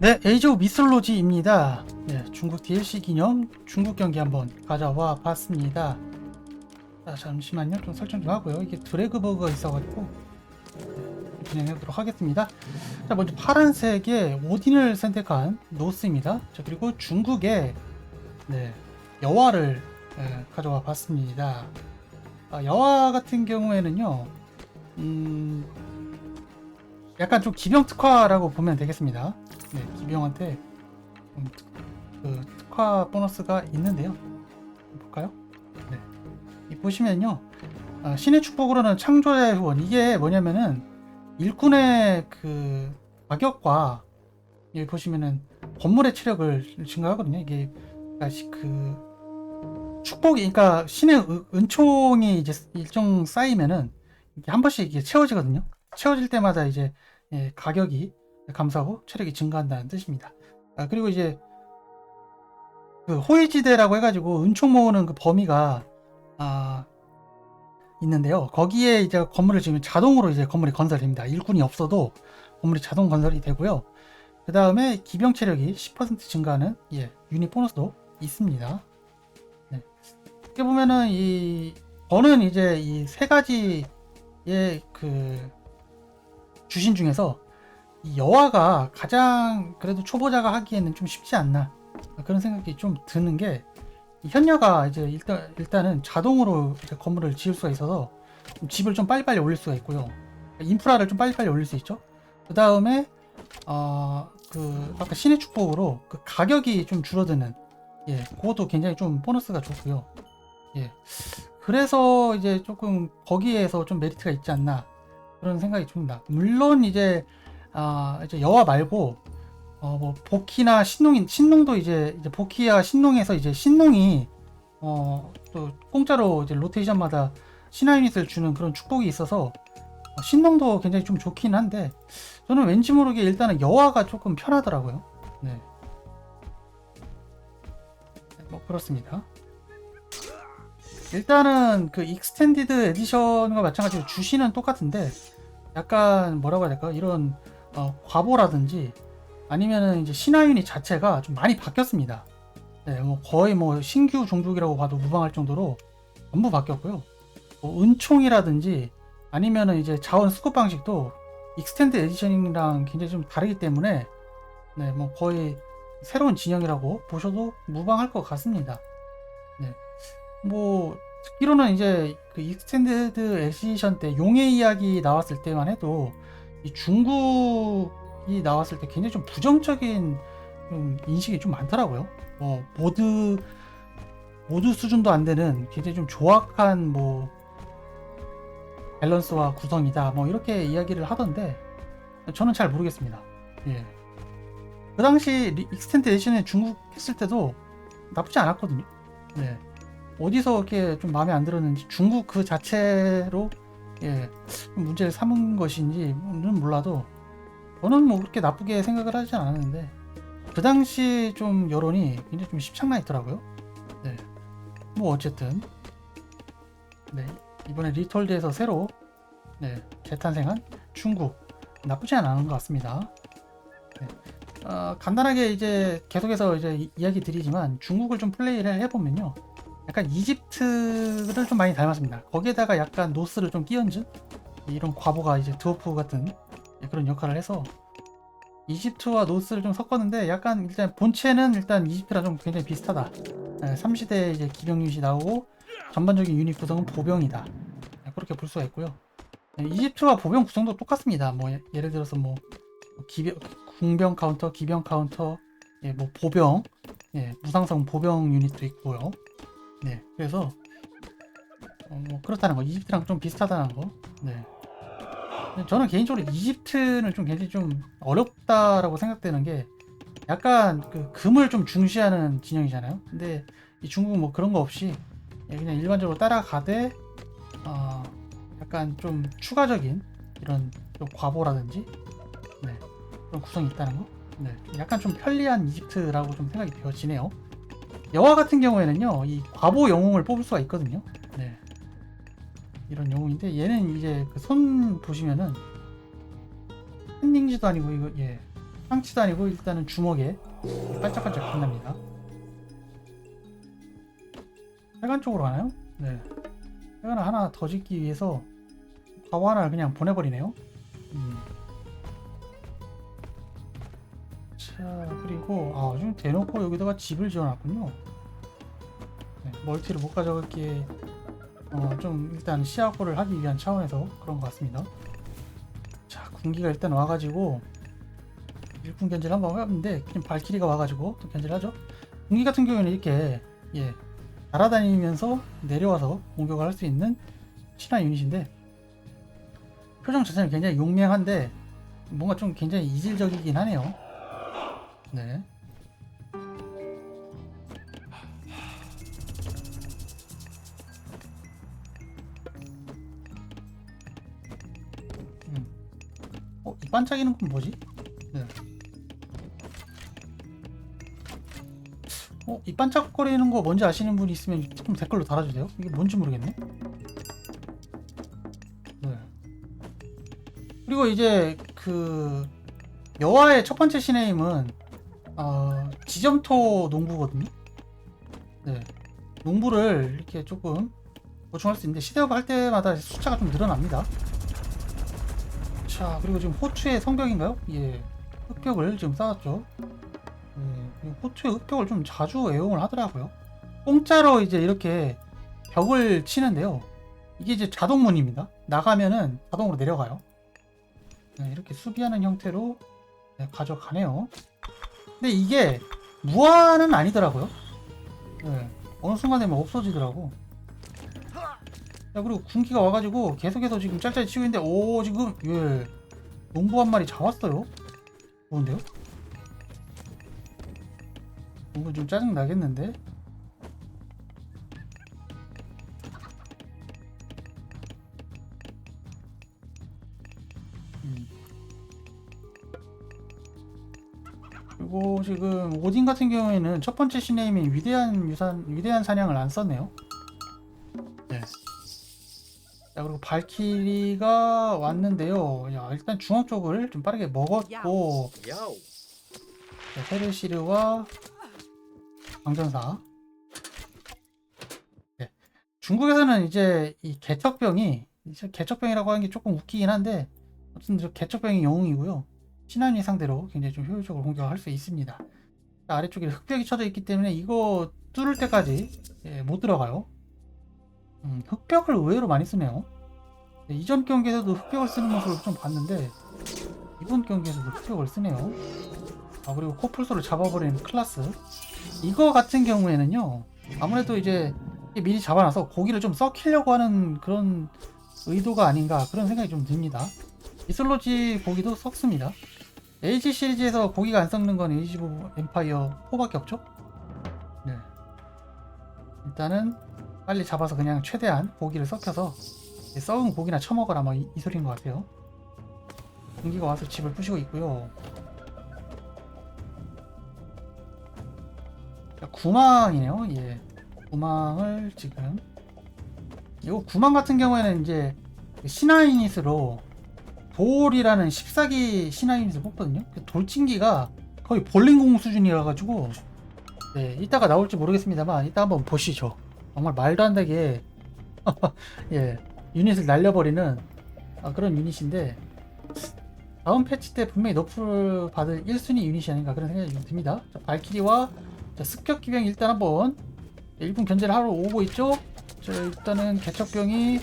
네, 에이즈 오브 미솔로지입니다. 네, 중국 DLC 기념 중국 경기 한번 가져와 봤습니다. 자, 잠시만요. 좀 설정 좀 하고요. 이게 드래그 버그가 있어가지고 네, 진행해보도록 하겠습니다. 자, 먼저 파란색의 오딘을 선택한 노스입니다. 자, 그리고 중국의 네, 여화를 예, 가져와 봤습니다. 아, 여화 같은 경우에는요, 음, 약간 좀 기병 특화라고 보면 되겠습니다. 네, 기병한테 그 특화 보너스가 있는데요. 볼까요? 네, 이 보시면요, 아, 신의 축복으로는 창조의 후원 이게 뭐냐면은 일꾼의 그 가격과 여기 보시면은 건물의 체력을 증가하거든요. 이게 다시 그 축복이 그러니까 신의 은- 은총이 이제 일정 쌓이면은 한 번씩 이게 채워지거든요. 채워질 때마다 이제 예, 가격이 감소하고 체력이 증가한다는 뜻입니다. 아, 그리고 이제 그 호위지대라고 해가지고 은총 모으는 그 범위가 아, 있는데요. 거기에 이제 건물을 지으면 자동으로 이제 건물이 건설됩니다. 일꾼이 없어도 건물이 자동 건설이 되고요. 그 다음에 기병 체력이 10% 증가하는 예, 유닛 보너스도 있습니다. 네. 이렇게 보면은 이 저는 이제 이 세 가지의 그 주신 중에서 이 여화가 가장 그래도 초보자가 하기에는 좀 쉽지 않나 그런 생각이 좀 드는 게이 현녀가 이제 일단 일단은 자동으로 건물을 지을 수가 있어서 좀 집을 좀 빨리빨리 올릴 수가 있고요. 인프라를 좀 빨리빨리 올릴 수 있죠. 그 다음에 어 그 아까 신의 축복으로 그 가격이 좀 줄어드는 예 그것도 굉장히 좀 보너스가 좋고요. 예. 그래서 이제 조금 거기에서 좀 메리트가 있지 않나 그런 생각이 듭니다. 물론 이제 아 이제 여화 말고 어 뭐 복희나 신농인 신농도 이제 이제 복희와 신농에서 이제 신농이 어 또 공짜로 이제 로테이션마다 신화 유닛을 주는 그런 축복이 있어서 어, 신농도 굉장히 좀 좋긴 한데 저는 왠지 모르게 일단은 여화가 조금 편하더라고요. 네. 뭐 그렇습니다. 일단은 그 익스텐디드 에디션과 마찬가지로 주시는 똑같은데 약간 뭐라고 해야 될까 이런 어, 과보라든지 아니면은 이제 신화 유닛 자체가 좀 많이 바뀌었습니다. 네, 뭐 거의 뭐 신규 종족이라고 봐도 무방할 정도로 전부 바뀌었고요. 뭐 은총이라든지 아니면은 이제 자원 수급 방식도 익스텐드 에디션이랑 굉장히 좀 다르기 때문에 네, 뭐 거의 새로운 진영이라고 보셔도 무방할 것 같습니다. 네. 뭐 듣기로는 이제 그 익스텐드 에디션 때 용의 이야기 나왔을 때만 해도 이 중국이 나왔을 때 굉장히 좀 부정적인 좀 인식이 좀 많더라고요. 뭐 모드 모드 수준도 안 되는 굉장히 좀 조악한 뭐 밸런스와 구성이다 뭐 이렇게 이야기를 하던데 저는 잘 모르겠습니다. 예. 그 당시 리- 익스텐드 에디션에 중국 했을 때도 나쁘지 않았거든요. 네. 어디서 이렇게 좀 마음에 안 들었는지 중국 그 자체로 예, 좀 문제를 삼은 것인지는 몰라도 저는 뭐 그렇게 나쁘게 생각을 하지 않았는데 그 당시 좀 여론이 굉장히 좀 십창나 있더라고요. 네. 뭐 어쨌든 네 이번에 리톨드에서 새로 네 재탄생한 중국 나쁘지 않은 것 같습니다. 네. 어, 간단하게 이제 계속해서 이제 이- 이야기 드리지만 중국을 좀 플레이를 해보면요. 약간 이집트를 좀 많이 닮았습니다. 거기에다가 약간 노스를 좀 끼얹은 이런 과보가 이제 드워프 같은 그런 역할을 해서 이집트와 노스를 좀 섞었는데 약간 일단 본체는 일단 이집트랑 좀 굉장히 비슷하다. 3시대 이제 기병 유닛이 나오고 전반적인 유닛 구성은 보병이다. 네, 그렇게 볼 수가 있고요. 네, 이집트와 보병 구성도 똑같습니다. 뭐 예- 예를 들어서 뭐 기병 궁병 카운터, 기병 카운터, 예, 뭐 보병, 예, 무상성 보병 유닛도 있고요. 네, 그래서 어, 뭐 그렇다는 거, 이집트랑 좀 비슷하다는 거. 네. 저는 개인적으로 이집트는 좀 굉장히 좀 어렵다라고 생각되는 게 약간 그 금을 좀 중시하는 진영이잖아요. 근데 이 중국은 뭐 그런 거 없이 예, 그냥 일반적으로 따라가되 어, 약간 좀 추가적인 이런 좀 과보라든지 네, 그런 구성이 있다는 거. 네, 좀 약간 좀 편리한 이집트라고 좀 생각이 되어지네요. 여화 같은 경우에는요, 이 과보 영웅을 뽑을 수가 있거든요. 네. 이런 영웅인데, 얘는 이제 그 손 보시면은, 팬닝지도 아니고, 이거, 예. 상치도 아니고 일단은 주먹에 반짝반짝 빛납니다. 해관 쪽으로 가나요? 네. 해관을 하나 더 짓기 위해서 가오 하나를 그냥 보내버리네요. 자 그리고 아 지금 대놓고 여기다가 집을 지어놨군요. 네, 멀티를 못 가져갈게 어, 좀 일단 시야 확보를 하기 위한 차원에서 그런 것 같습니다. 자 군기가 일단 와가지고 일꾼 견제를 한번 해봤는데 그냥 발키리가 와가지고 또 견제를 하죠. 군기 같은 경우에는 이렇게 예 날아다니면서 내려와서 공격을 할 수 있는 신화 유닛인데 표정 자체는 굉장히 용맹한데 뭔가 좀 굉장히 이질적이긴 하네요. 네. 음. 어, 이 반짝이는 건 뭐지? 네. 어, 이 반짝거리는 거 뭔지 아시는 분이 있으면 좀 댓글로 달아주세요. 이게 뭔지 모르겠네. 네. 그리고 이제 그 여화의 첫 번째 신의임은 어, 지점토 농부거든요. 네. 농부를 이렇게 조금 보충할 수 있는데 시대업 할 때마다 숫자가 좀 늘어납니다. 자, 그리고 지금 호추의 성벽인가요? 예. 흑벽을 지금 쌓았죠. 예, 이 호추의 흑벽을 좀 자주 애용을 하더라고요. 공짜로 이제 이렇게 벽을 치는데요. 이게 이제 자동문입니다. 나가면은 자동으로 내려가요. 네, 이렇게 수비하는 형태로 네, 가져가네요. 근데 이게 무한은 아니더라고요. 네, 어느 순간 되면 없어지더라고. 자, 그리고 군기가 와가지고 계속해서 지금 짤짤이 치고 있는데, 오, 지금, 예, 농부 한 마리 잡았어요. 좋은데요? 농부 좀 짜증 나겠는데? 그리고 지금 오딘 같은 경우에는 첫 번째 신네임인 위대한 유산 위대한 사냥을 안 썼네요. 네. 자 그리고 발키리가 왔는데요. 야 일단 중앙 쪽을 좀 빠르게 먹었고 Yo. 자, 헤르시르와 광전사. 네. 중국에서는 이제 이 개척병이 개척병이라고 하는 게 조금 웃기긴 한데 어쨌든 저 개척병이 영웅이고요. 신한이 상대로 굉장히 좀 효율적으로 공격할 수 있습니다. 자, 아래쪽에 흑벽이 쳐져 있기 때문에 이거 뚫을 때까지 예, 못 들어가요. 음, 흑벽을 의외로 많이 쓰네요. 네, 이전 경기에서도 흑벽을 쓰는 모습을 좀 봤는데 이번 경기에서도 흑벽을 쓰네요. 아 그리고 코뿔소를 잡아버리는 클라스 이거 같은 경우에는요 아무래도 이제 미리 잡아놔서 고기를 좀 썩히려고 하는 그런 의도가 아닌가 그런 생각이 좀 듭니다 이슬로지 고기도 썩습니다 LG 시리즈에서 고기가 안 썩는 건 오브 엠파이어 4밖에 없죠? 네. 일단은 빨리 잡아서 그냥 최대한 고기를 썩혀서 썩은 고기나 처먹어라 뭐이 소리인 것 같아요. 공기가 와서 집을 부시고 있고요. 자, 구망이네요. 예. 구망을 지금. 이거 구망 같은 경우에는 이제 신화유닛으로 돌이라는 14기 신화유닛을 뽑거든요. 그 돌진기가 거의 볼링공 수준이라 가지고 네, 이따가 나올지 모르겠습니다만 이따 한번 보시죠. 정말 말도 안 되게 예, 유닛을 날려버리는 아, 그런 유닛인데 다음 패치 때 분명히 너프를 받을 1순위 유닛이 아닌가 그런 생각이 좀 듭니다. 자, 발키리와 자, 습격 기병 일단 한번 1분 견제를 하러 오고 있죠. 자, 일단은 개척병이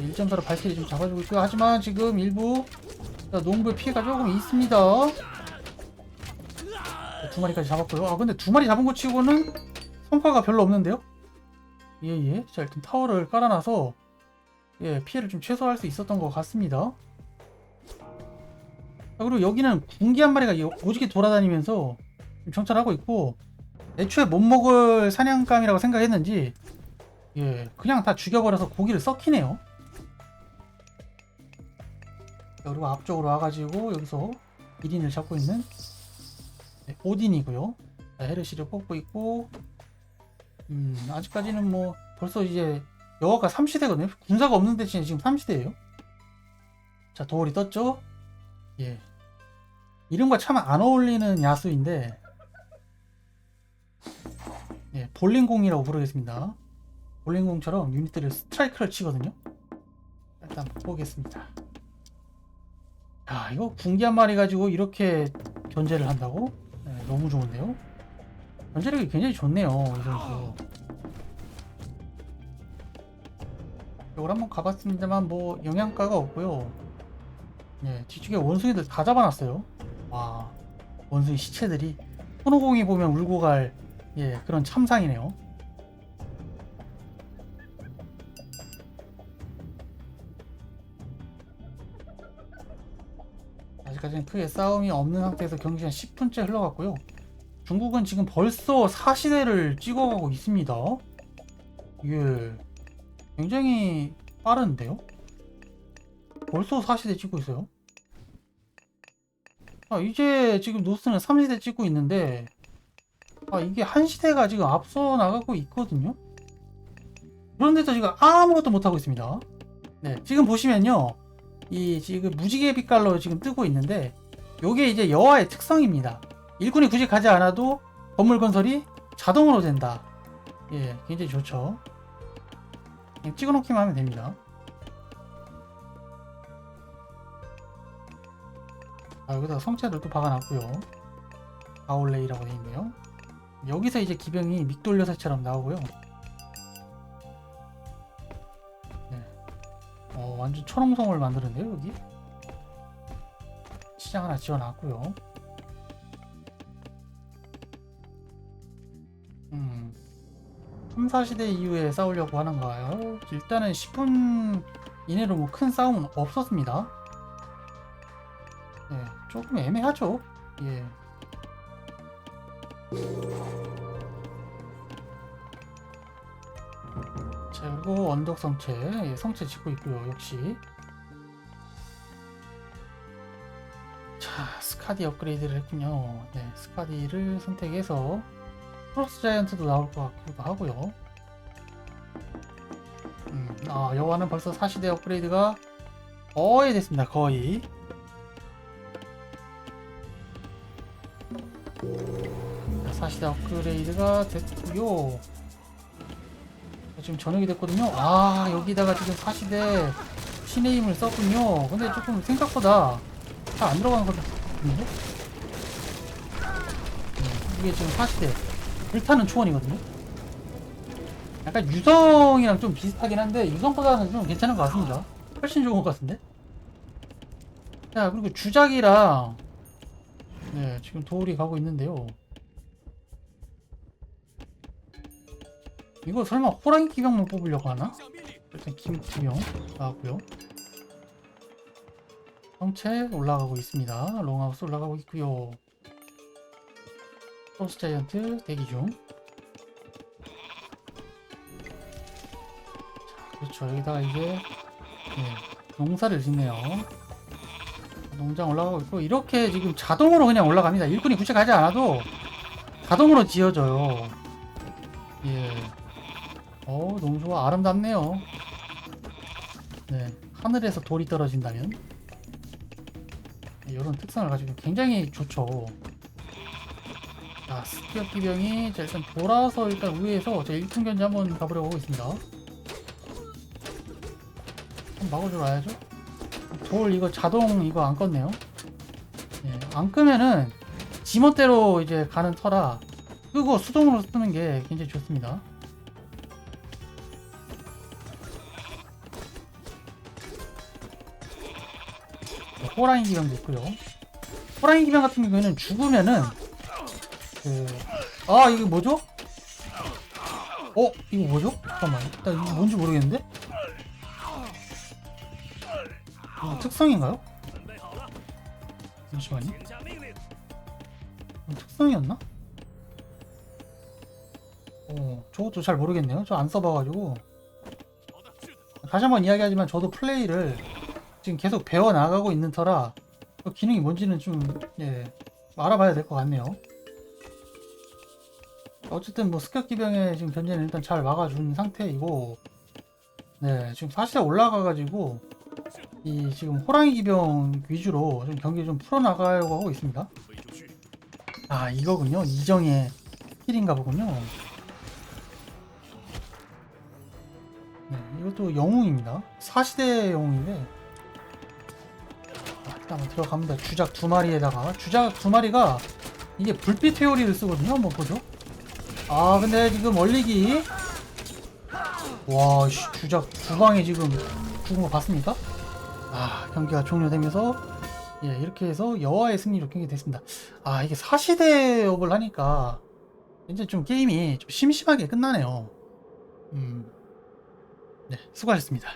1.4로 발키리 좀 잡아주고 있고요. 하지만 지금 일부 자, 농부의 피해가 조금 있습니다. 자, 두 마리까지 잡았고요. 아 근데 두 마리 잡은 것 치고는 성과가 별로 없는데요. 예예. 자 일단 타워를 깔아놔서 예 피해를 좀 최소화할 수 있었던 것 같습니다. 자, 그리고 여기는 군기 한 마리가 오지게 돌아다니면서 정찰하고 있고 애초에 못 먹을 사냥감이라고 생각했는지 예 그냥 다 죽여버려서 고기를 썩히네요 자, 그리고 앞쪽으로 와가지고 여기서 1인을 잡고 있는 네, 오딘이고요 자, 헤르시를 뽑고 있고 음 아직까지는 뭐 벌써 이제 여가가 3시대거든요 군사가 없는 대신에 지금 3시대예요 자 도월이 떴죠 예 이름과 참 안 어울리는 야수인데 예, 볼링공이라고 부르겠습니다. 볼링공처럼 유닛들을 스트라이크를 치거든요. 일단 보겠습니다. 야, 이거 군기 한 마리 가지고 이렇게 견제를 한다고? 네, 너무 좋은데요? 견제력이 굉장히 좋네요, 이 선수. 이걸 한번 가봤습니다만 뭐 영양가가 없고요. 예, 뒤쪽에 원숭이들 다 잡아놨어요. 와, 원숭이 시체들이 손오공이 보면 울고 갈 예, 그런 참상이네요. 아직까지는 크게 싸움이 없는 상태에서 경기가 10분째 흘러갔고요. 중국은 지금 벌써 4시대를 찍어가고 있습니다. 예, 굉장히 빠른데요? 벌써 4시대 찍고 있어요. 아, 이제 지금 노스는 3시대 찍고 있는데, 아, 이게 1시대가 지금 앞서 나가고 있거든요? 그런데도 지금 아무것도 못하고 있습니다. 네, 지금 보시면요. 이 지금 무지개 빛깔로 지금 뜨고 있는데, 요게 이제 여화의 특성입니다. 일꾼이 굳이 가지 않아도 건물 건설이 자동으로 된다. 예, 굉장히 좋죠. 그냥 찍어놓기만 하면 됩니다. 아, 여기다가 성체를 또 박아놨고요. 아울레이라고 되어 있네요. 여기서 이제 기병이 믹돌려서처럼 나오고요. 완전 초롱성을 만드는데요, 여기? 시장 하나 지어놨고요. 음, 3, 4시대 이후에 싸우려고 하는가요? 일단은 10분 이내로 뭐 큰 싸움은 없었습니다. 네, 조금 애매하죠. 예. 자, 그리고 언덕 성체, 예, 성체 짓고 있고요, 역시. 자, 스카디 업그레이드를 했군요. 네, 스카디를 선택해서 프로스 자이언트도 나올 것 같기도 하고요. 음, 아, 여와는 벌써 4시대 업그레이드가 거의 됐습니다. 거의. 자, 4시대 업그레이드가 됐고요. 자, 지금 저녁이 됐거든요. 아, 여기다가 지금 4시대 신의 힘을 썼군요. 근데 조금 생각보다 잘 안 들어가는 것 같은데? 네, 이게 지금 4시대 불타는 초원이거든요. 약간 유성이랑 좀 비슷하긴 한데 유성보다는 좀 괜찮은 것 같습니다. 훨씬 좋은 것 같은데. 자 그리고 주작이랑 네 지금 도울이 가고 있는데요. 이거 설마 호랑이 기병만 뽑으려고 하나? 일단 김기병 나왔고요. 성체 올라가고 있습니다. 롱하우스 올라가고 있고요. 포스 자이언트 대기 중. 자, 그렇죠. 여기다가 이제 네, 농사를 짓네요. 농장 올라가고 있고 이렇게 지금 자동으로 그냥 올라갑니다. 일꾼이 굳이 가지 않아도 자동으로 지어져요. 예. 어 너무 좋아. 아름답네요. 네. 하늘에서 돌이 떨어진다면 이런 특성을 가지고 굉장히 좋죠. 자, 스피어 기병이 자, 일단 돌아서 일단 위에서 제 1층 견제 한번 가보려고 하고 있습니다. 한번 막아주러 와야죠. 돌 이거 자동 이거 안 껐네요. 예, 안 끄면은 지멋대로 이제 가는 터라 끄고 수동으로 쓰는 게 굉장히 좋습니다. 호랑이 기병도 있고요. 호랑이 기병 같은 경우에는 죽으면은 그... 아 이게 뭐죠? 어? 이거 뭐죠? 잠깐만 나 이거 뭔지 모르겠는데? 이거 특성인가요? 잠시만요 특성이었나? 어 저것도 잘 모르겠네요 저 안 써봐가지고 다시 한번 이야기하지만 저도 플레이를 지금 계속 배워 나가고 있는 터라 그 기능이 뭔지는 좀 예, 알아봐야 될 것 같네요 어쨌든 뭐 습격 기병의 지금 견제는 일단 잘 막아준 상태이고 네 지금 사실에 올라가가지고 이 지금 호랑이 기병 위주로 좀 경기 좀 풀어나가려고 하고 있습니다. 아 이거군요. 이정의 킬인가 보군요. 네, 이것도 영웅입니다. 사시대 영웅인데 아, 일단 들어갑니다. 주작 두 마리에다가 주작 두 마리가 이게 불빛 회오리를 쓰거든요. 한번 보죠. 아 근데 지금 얼리기 와 씨, 주작 두 방에 지금 죽은 거 봤습니까? 아 경기가 종료되면서 예 이렇게 해서 여와의 승리로 경기됐습니다. 아 이게 사시대업을 하니까 이제 좀 게임이 좀 심심하게 끝나네요. 음, 네 수고하셨습니다.